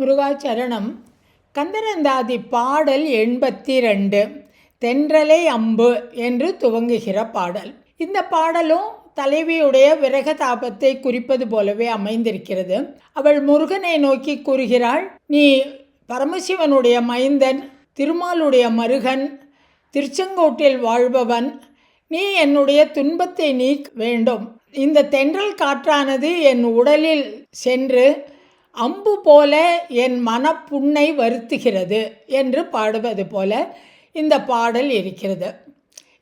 முருகாச்சரணம். கந்தனந்தாதி பாடல் எண்பத்தி ரெண்டு தென்றலை அம்பு என்று துவங்குகிற பாடல். இந்த பாடலும் தலைவியுடைய விரக தாபத்தை குறிப்பது போலவே அமைந்திருக்கிறது. அவள் முருகனை நோக்கி கூறுகிறாள் நீ பரமசிவனுடைய மைந்தன் திருமாலுடைய மருகன் திருச்செங்கோட்டில் வாழ்பவன் நீ என்னுடைய துன்பத்தை நீக்க வேண்டும். இந்த தென்றல் காற்றானது என் உடலில் சென்று அம்பு போல என் மனப்புண்ணை வருத்துகிறது என்று பாடுவது போல இந்த பாடல் இருக்கிறது.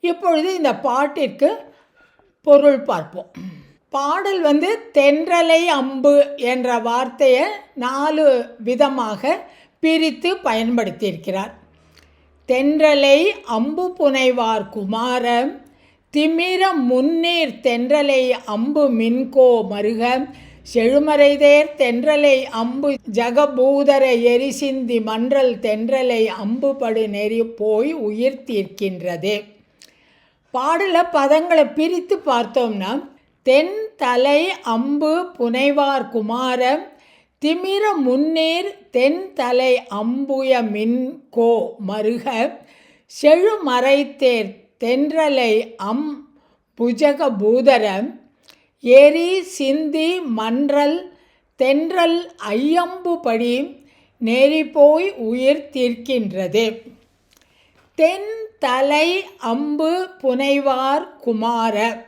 இப்பொழுது இந்த பாட்டிற்கு பொருள் பார்ப்போம். பாடல் வந்து தென்றலை அம்பு என்ற வார்த்தையை நாலு விதமாக பிரித்து பயன்படுத்தியிருக்கிறார். தென்றலை அம்பு புனைவார் குமார திமிர முன்னீர் தென்றலை அம்பு மின்கோ மருக செழுமறைதேர் தென்றலை அம்பு ஜகபூதர எரிசிந்தி மன்றல் தென்றலை அம்பு படு நெறி போய் உயிர் தீர்க்கின்றது. பாடல பதங்களை பிரித்து பார்த்தோம்னா தென் தலை அம்பு புனைவார் குமார திமிர முன்னேர் தென் தலை அம்புய மின் கோ மருக செழுமறைத்தேர் தென்றலை அம் புஜக பூதரம் எரி சிந்தி மன்றல் தென்றல் ஐயம்புபடி நெறிப்போய் உயிர் தீர்க்கின்றது. தென் தலை அம்பு புனைவார் குமார.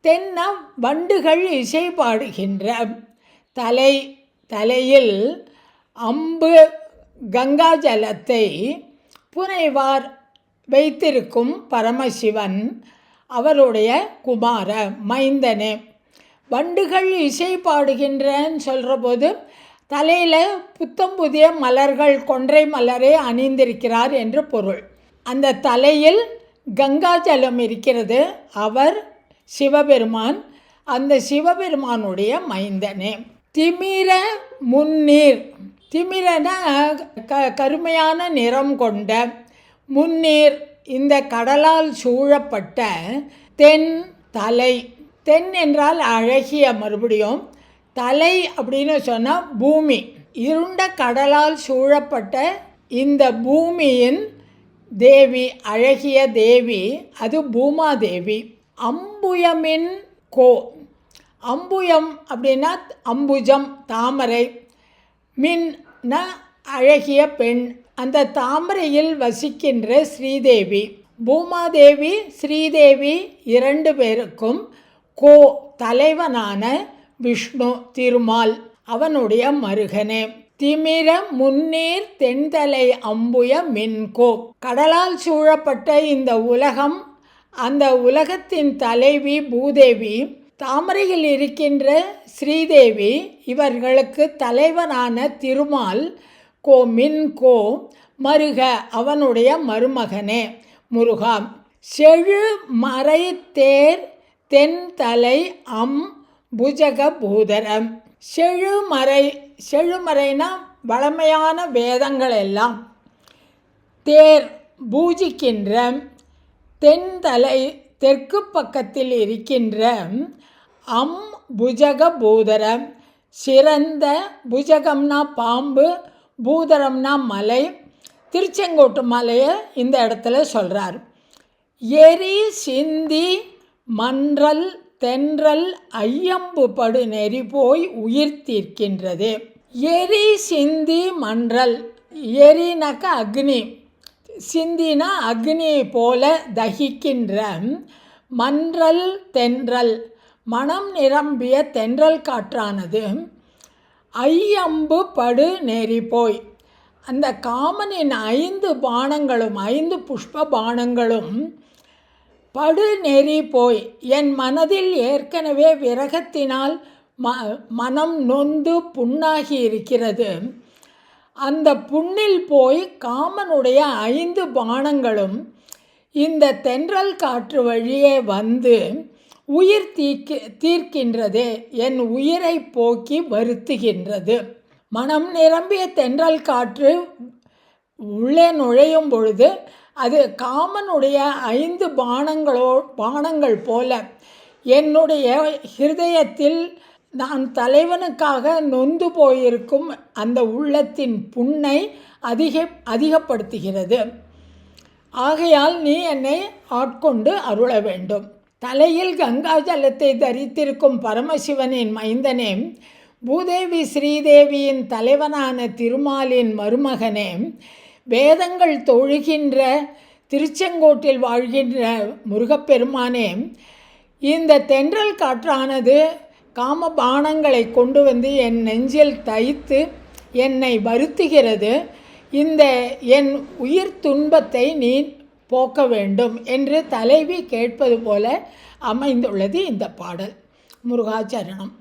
தென்ன வண்டுகள் இசை பாடுகின்ற. தலை தலையில் அம்பு கங்கா ஜலத்தை புனைவார் வைத்திருக்கும் பரமசிவன். அவருடைய குமார மைந்தனே. வண்டுகள் இசை பாடுகின்றன்னு சொல்கிற போது தலையில் புத்தம் புதிய மலர்கள் கொன்றை மலரே அணிந்திருக்கிறார் என்று பொருள். அந்த தலையில் கங்கா ஜலம் இருக்கிறது. அவர் சிவபெருமான் அந்த சிவபெருமானுடைய மைந்தனே. திமிர முன்னீர் திமிரன க கருமையான நிறம் கொண்ட முன்னீர் இந்த கடலால் சூழப்பட்ட தென் தலை. தென் என்றால் அழகிய மறுபடியும். தலை அப்படின்னு சொன்னால் பூமி. இருண்ட கடலால் சூழப்பட்ட இந்த பூமியின் தேவி அழகிய தேவி அது பூமாதேவி. அம்புயமின் கோ. அம்புயம் அப்படின்னா அம்புஜம் தாமரை. மின்னா அழகிய பெண். அந்த தாமரையில் வசிக்கின்ற ஸ்ரீதேவி. பூமாதேவி ஸ்ரீதேவி இரண்டு பேருக்கும் கோ தலைவனான விஷ்ணு திருமால் அவனுடைய மருகனே. திமிர முன்னீர் தென்தலை அம்புய மின்கோ. கடலால் சூழப்பட்ட இந்த உலகம் அந்த உலகத்தின் தலைவி பூதேவி தாமரையில் இருக்கின்ற ஸ்ரீதேவி இவர்களுக்கு தலைவனான திருமால் கோ மின் கோ மருக அவனுடைய மருமகனே. முருகா செழு மறை தேர் தென்தலை அம் புஜக பூதரம். செழுமறை செழுமறைனா வளமையான வேதங்கள் எல்லாம் தேர் பூஜிக்கின்ற தென்தலை தெற்கு பக்கத்தில் இருக்கின்ற அம் புஜக பூதரம். சிறந்த புஜகம்னா பாம்பு பூதரம்னா மலை திருச்செங்கோட்டு மலையை இந்த இடத்துல சொல்கிறார் எரி சிந்தி மன்றல் தென்றல் ஐயம்பு படு நெறி போய் உயிர் தீர்க்கின்றது. எரி சிந்தி மன்றல். எரினாக்க அக்னி. சிந்தினா அக்னி போல தகிக்கின்ற மன்றல் தென்றல். மனம் நிரம்பிய தென்றல் காற்றானது ஐயம்பு படு நெறி போய். அந்த காமனின் ஐந்து பானங்களும் ஐந்து புஷ்ப பானங்களும் படு நெறி போய். என் மனதில் ஏற்கனவே விரகத்தினால் ம மனம் நொந்து புண்ணாகி இருக்கிறது. அந்த புண்ணில் போய் காமனுடைய ஐந்து பானங்களும் இந்த தென்றல் காற்று வழியே வந்து உயிர் தீக்கு தீர்க்கின்றதே என் உயிரை போக்கி வருத்துகின்றது. மனம் நிரம்பிய தென்றல் காற்று உள்ளே நுழையும் பொழுது அது காமனுடைய ஐந்து பானங்களோ பானங்கள் போல என்னுடைய ஹிருதயத்தில் நான் தலைவனுக்காக நொந்து போயிருக்கும் அந்த உள்ளத்தின் புண்ணை அதிக அதிகப்படுத்துகிறது. ஆகையால் நீ என்னை ஆட்கொண்டு அருள வேண்டும். தலையில் கங்கா ஜலத்தை தரித்திருக்கும் பரமசிவனின் மைந்தனே பூதேவி ஸ்ரீதேவியின் தலைவனான திருமாலின் மருமகனே வேதங்கள் தொழுகின்ற திருச்செங்கோட்டில் வாழ்கின்ற முருகப்பெருமானே இந்த தென்றல் காற்றானது காம பானங்களை கொண்டு வந்து என் நெஞ்சில் தைத்து என்னை வருத்துகிறது. இந்த என் உயிர் துன்பத்தை நீ போக்க வேண்டும் என்று தலைவி கேட்பது போல அமைந்துள்ளது இந்த பாடல். முருகாச்சரணம்.